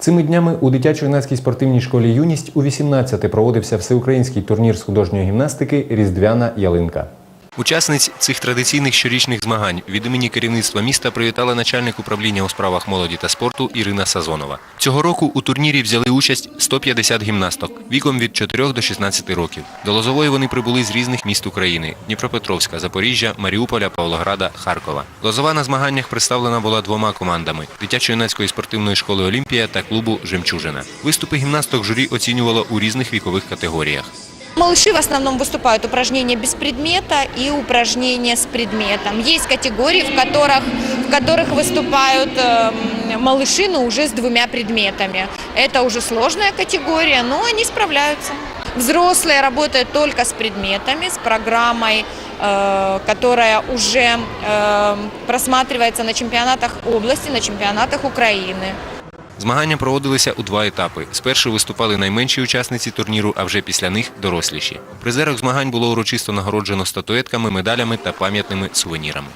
Цими днями у дитячо-юнацькій спортивній школі Юність у 18 проводився всеукраїнський турнір з художньої гімнастики Різдвяна ялинка. Учасниць цих традиційних щорічних змагань від імені керівництва міста привітала начальник управління у справах молоді та спорту Ірина Сазонова. Цього року у турнірі взяли участь 150 гімнасток віком від 4 до 16 років. До Лозової вони прибули з різних міст України: Дніпропетровська, Запоріжжя, Маріуполя, Павлограда, Харкова. Лозова на змаганнях представлена була двома командами: дитячо-юнацької спортивної школи Олімпія та клубу Жемчужина. Виступи гімнасток журі оцінювало у різних вікових категоріях. Малыши в основном выступают упражнения без предмета и упражнения с предметом. Есть категории, в которых, в которых выступают эм, малыши, но уже с двумя предметами. Это уже сложная категория, но они справляются. Взрослые работают только с предметами, с программой, э, которая уже э, просматривается на чемпионатах области, на чемпионатах Украины. Змагання проводилися у два етапи. Спершу виступали найменші учасниці турніру, а вже після них доросліші. Призерок змагань було урочисто нагороджено статуетками, медалями та пам'ятними сувенірами.